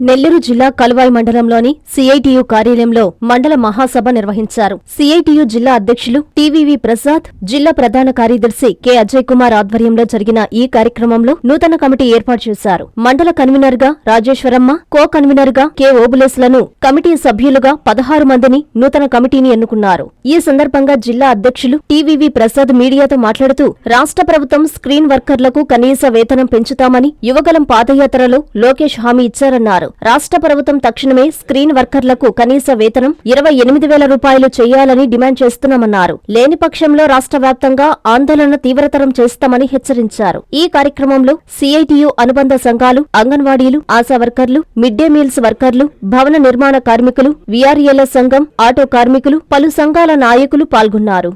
నెల్లూరు జిల్లా కలువాయి మండలంలోని సిఐటియు కార్యాలయంలో మండల మహాసభ నిర్వహించారు. సిఐటియు జిల్లా అధ్యక్షులు టివివి ప్రసాద్ జిల్లా ప్రధాన కార్యదర్శి కె. అజయ్ కుమార్ ఆధ్వర్యంలో జరిగిన ఈ కార్యక్రమంలో నూతన కమిటీ ఏర్పాటు చేశారు. మండల కన్వీనర్గా రాజేశ్వరమ్మ కో కన్వీనర్గా కె. ఓబులేస్లను కమిటీ సభ్యులుగా పదహారు మందిని నూతన కమిటీని ఎన్నుకున్నారు. ఈ సందర్భంగా జిల్లా అధ్యక్షులు టివివి ప్రసాద్ మీడియాతో మాట్లాడుతూ రాష్ట్ర ప్రభుత్వం స్క్రీన్ వర్కర్లకు కనీస వేతనం పెంచుతామని యువగలం పాదయాత్రలో లోకేష్ హామీ ఇచ్చారన్నారు. రాష్ట్ర ప్రభుత్వం తక్షణమే స్క్రీన్ వర్కర్లకు కనీస వేతనం ఇరవై ఎనిమిది వేల రూపాయలు చేయాలని డిమాండ్ చేస్తున్నామన్నారు. లేని పక్షంలో రాష్ట్ర వ్యాప్తంగా ఆందోళన తీవ్రతరం చేస్తామని హెచ్చరించారు. ఈ కార్యక్రమంలో సిఐటియు అనుబంధ సంఘాలు అంగన్వాడీలు ఆశా వర్కర్లు మిడ్ డే మీల్స్ వర్కర్లు భవన నిర్మాణ కార్మికులు విఆర్ఏల సంఘం ఆటో కార్మికులు పలు సంఘాల నాయకులు పాల్గొన్నారు.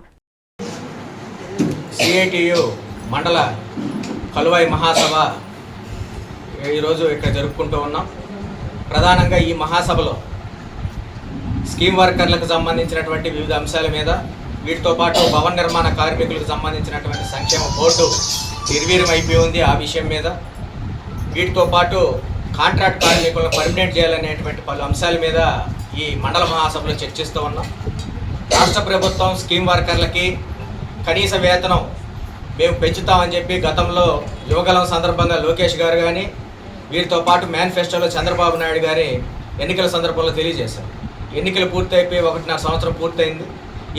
సిఐటియు మండల కలువాయి మహాసభ ఈరోజు ఇక్కడ జరుపుకుంటూ ఉన్నాం. ప్రధానంగా ఈ మహాసభలో స్కీమ్ వర్కర్లకు సంబంధించినటువంటి వివిధ అంశాల మీద వీటితో పాటు భవన నిర్మాణ కార్మికులకు సంబంధించినటువంటి సంక్షేమ బోర్డు నిర్వీర్యం అయిపోయి ఉంది ఆ విషయం మీద. వీటితో పాటు కాంట్రాక్ట్ కార్మికులను పర్మినెంట్ చేయాలనేటువంటి పలు అంశాల మీద ఈ మండల మహాసభలో చర్చిస్తూ ఉన్నాం. రాష్ట్ర ప్రభుత్వం స్కీమ్ వర్కర్లకి కనీస వేతనం మేము పెంచుతామని చెప్పి గతంలో యువగలం సందర్భంగా లోకేష్ గారు కానీ వీరితో పాటు మేనిఫెస్టోలో చంద్రబాబు నాయుడు గారి ఎన్నికల సందర్భంలో తెలియజేశారు. ఎన్నికలు పూర్తయిపోయి ఒకటిన్నర సంవత్సరం పూర్తయింది.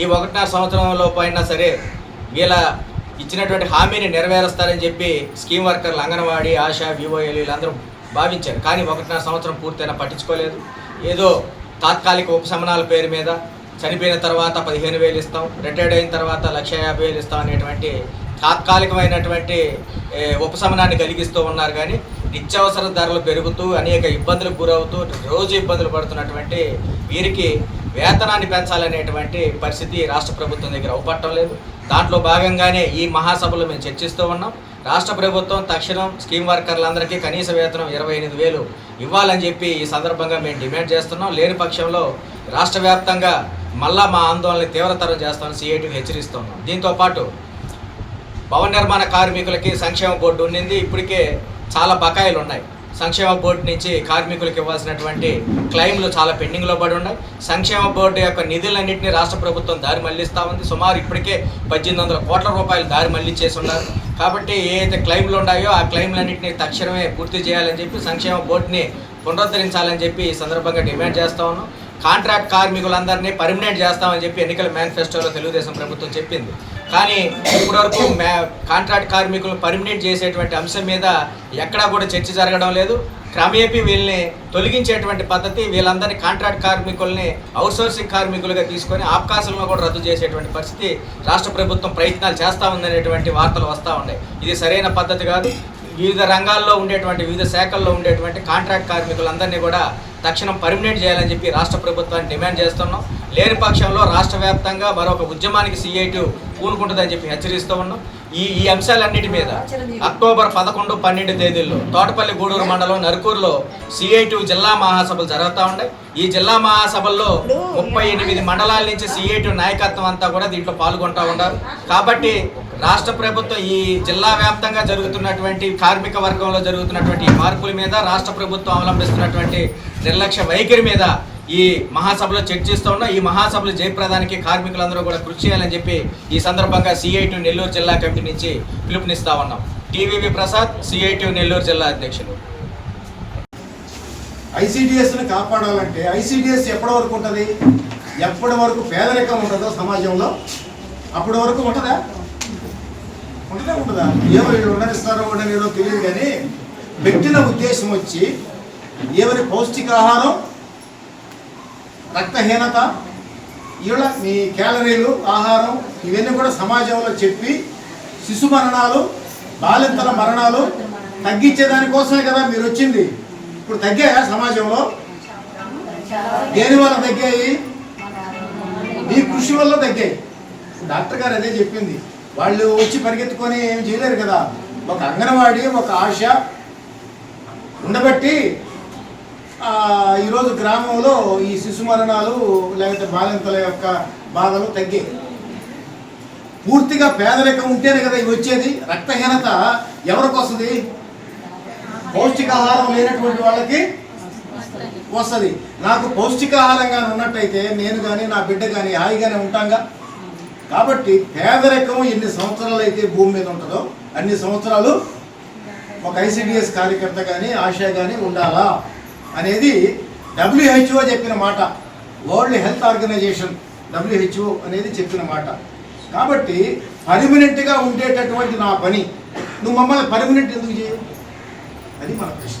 ఈ ఒకటిన్నర సంవత్సరంలో పైన సరే వీళ్ళ ఇచ్చినటువంటి హామీని నెరవేరుస్తారని చెప్పి స్కీమ్ వర్కర్లు అంగన్వాడీ ఆశా వివోఏలు వీళ్ళందరూ భావించారు. కానీ ఒకటిన్నర సంవత్సరం పూర్తయినా పట్టించుకోలేదు. ఏదో తాత్కాలిక ఉపశమనాల పేరు మీద చనిపోయిన తర్వాత పదిహేను వేలు ఇస్తాం రిటైర్డ్ అయిన తర్వాత లక్ష యాభై వేలు ఇస్తాం అనేటువంటి తాత్కాలికమైనటువంటి ఉపశమనాన్ని కలిగిస్తూ ఉన్నారు. కానీ నిత్యావసర ధరలు పెరుగుతూ అనేక ఇబ్బందులకు గురవుతూ రోజు ఇబ్బందులు పడుతున్నటువంటి వీరికి వేతనాన్ని పెంచాలనేటువంటి పరిస్థితి రాష్ట్ర ప్రభుత్వం దగ్గర అవపట్టం లేదు. దాంట్లో భాగంగానే ఈ మహాసభలో మేము చర్చిస్తూ ఉన్నాం. రాష్ట్ర ప్రభుత్వం తక్షణం స్కీమ్ వర్కర్లందరికీ కనీస వేతనం ఇరవై ఎనిమిది వేలు ఇవ్వాలని చెప్పి ఈ సందర్భంగా మేము డిమాండ్ చేస్తున్నాం. లేని పక్షంలో రాష్ట్ర వ్యాప్తంగా మళ్ళా మా ఆందోళన తీవ్రతరం చేస్తామని సిఐటికి హెచ్చరిస్తున్నాం దీంతో పాటు భవన నిర్మాణ కార్మికులకి సంక్షేమ బోర్డు ఉండింది ఇప్పటికే చాలా బకాయిలు ఉన్నాయి. సంక్షేమ బోర్డు నుంచి కార్మికులకు ఇవ్వాల్సినటువంటి క్లెయిమ్లు చాలా పెండింగ్లో పడి ఉన్నాయి. సంక్షేమ బోర్డు యొక్క నిధులన్నింటినీ రాష్ట్ర ప్రభుత్వం దారి మళ్ళిస్తూ ఉంది. సుమారు ఇప్పటికే పద్దెనిమిది వందల కోట్ల రూపాయలు దారి మళ్ళించేసి ఉన్నారు కాబట్టి ఏదైతే క్లెయిమ్లు ఉన్నాయో ఆ క్లెయిమ్లన్నింటినీ తక్షణమే పూర్తి చేయాలని చెప్పి సంక్షేమ బోర్డుని పునరుద్ధరించాలని చెప్పి ఈ సందర్భంగా డిమాండ్ చేస్తూ ఉన్నాం. కాంట్రాక్ట్ కార్మికులందరినీ పర్మినెంట్ చేస్తామని చెప్పి ఎన్నికల మేనిఫెస్టోలో తెలుగుదేశం ప్రభుత్వం చెప్పింది. కానీ ఇప్పటివరకు మే కాంట్రాక్ట్ కార్మికులను పర్మినెంట్ చేసేటువంటి అంశం మీద ఎక్కడా కూడా చర్చ జరగడం లేదు. క్రమేపీ వీళ్ళని తొలగించేటువంటి పద్ధతి వీళ్ళందరినీ కాంట్రాక్ట్ కార్మికుల్ని అవుట్సోర్సింగ్ కార్మికులుగా తీసుకొని అవకాశాలను కూడా రద్దు చేసేటువంటి పరిస్థితి రాష్ట్ర ప్రభుత్వం ప్రయత్నాలు చేస్తూ ఉందనేటువంటి వార్తలు వస్తూ ఉన్నాయి. ఇది సరైన పద్ధతి కాదు. వివిధ రంగాల్లో ఉండేటువంటి వివిధ శాఖల్లో ఉండేటువంటి కాంట్రాక్ట్ కార్మికులందరినీ కూడా తక్షణం పర్మినెంట్ చేయాలని చెప్పి రాష్ట్ర ప్రభుత్వాన్ని డిమాండ్ చేస్తున్నాం. లేని పక్షంలో రాష్ట్ర వ్యాప్తంగా మరొక ఉద్యమానికి సిఐటి పూనుకుంటుందని చెప్పి హెచ్చరిస్తూ ఉన్నాం. ఈ ఈ అంశాలన్నిటి మీద అక్టోబర్ పదకొండు పన్నెండు తేదీల్లో తోటపల్లి గూడూరు మండలం నరుకూరులో సిఐటి జిల్లా మహాసభలు జరుగుతూ ఉన్నాయి. ఈ జిల్లా మహాసభల్లో ముప్పై ఎనిమిది మండలాల నుంచి సిఐటి నాయకత్వం అంతా కూడా దీంట్లో పాల్గొంటూ ఉన్నారు. కాబట్టి రాష్ట్ర ప్రభుత్వం ఈ జిల్లా వ్యాప్తంగా జరుగుతున్నటువంటి కార్మిక వర్గంలో జరుగుతున్నటువంటి ఈ మార్పుల మీద రాష్ట్ర ప్రభుత్వం అవలంబిస్తున్నటువంటి నిర్లక్ష్య వైఖరి మీద ఈ మహాసభలో చర్చిస్తూ ఉన్నాం ఈ మహాసభలో జయప్రదానికి కార్మికులందరూ కూడా కృషి చేయాలని చెప్పి ఈ సందర్భంగా సిఐటి నెల్లూరు జిల్లా కమిటీ నుంచి పిలుపునిస్తా ఉన్నాం. టీవీవి ప్రసాద్ సిఐటి నెల్లూరు జిల్లా అధ్యక్షులు. ఐసీడిఎస్ని కాపాడాలంటే ఐసిడిఎస్ ఎప్పటి వరకు ఉంటుంది? ఎప్పటి వరకు పేదరికం ఉంటుందో సమాజంలో అప్పటి వరకు ఉంటుందా? ఉంటుందా ఉంటుందా? ఏమో వీళ్ళు ఉండనిస్తారో ఉండని తెలియదు కానీ పెట్టిన ఉద్దేశం వచ్చి ఏమని పౌష్టికాహారం రక్తహీనత ఇలా మీ క్యాలరీలు ఆహారం ఇవన్నీ కూడా సమాజంలో చెప్పి శిశు మరణాలు బాలింతల మరణాలు తగ్గించే దానికోసమే కదా మీరు వచ్చింది. ఇప్పుడు తగ్గాయా సమాజంలో? దేని వల్ల తగ్గాయి? మీ కృషి వల్ల తగ్గాయి. డాక్టర్ గారు అదే చెప్పింది. వాళ్ళు వచ్చి పరిగెత్తుకొని ఏం చేయలేరు కదా. ఒక అంగన్వాడీ ఒక ఆశ ఉండబట్టి ఈరోజు గ్రామంలో ఈ శిశు మరణాలు లేకపోతే బాలింతల యొక్క బాధలు తగ్గాయి పూర్తిగా పేదరికం ఉంటేనే కదా ఇవి వచ్చేది. రక్తహీనత ఎవరికి వస్తుంది? పౌష్టికాహారం లేనటువంటి వాళ్ళకి వస్తుంది. నాకు పౌష్టికాహారంగా ఉన్నట్టయితే నేను కానీ నా బిడ్డ కానీ హాయిగానే ఉంటాంగా? కాబట్టి పేదరికం ఎన్ని సంవత్సరాలు అయితే భూమి మీద ఉంటుందో అన్ని సంవత్సరాలు ఒక ఐసిడిఎస్ కార్యకర్త కానీ ఆశ కానీ ఉండాలా? అనేది డబ్ల్యూహెచ్ఓ చెప్పిన మాట. వరల్డ్ హెల్త్ ఆర్గనైజేషన్ డబ్ల్యూహెచ్ఓ అనేది చెప్పిన మాట. కాబట్టి పర్మనెంట్గా ఉండేటటువంటి నా పని. నువ్వు మమ్మల్ని పర్మనెంట్ ఎందుకు చేయవు? అది మన ప్రశ్న.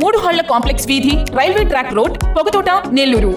మూడు హళ్ళ కాంప్లెక్స్ వీధి railway track road Pogathota Nellore.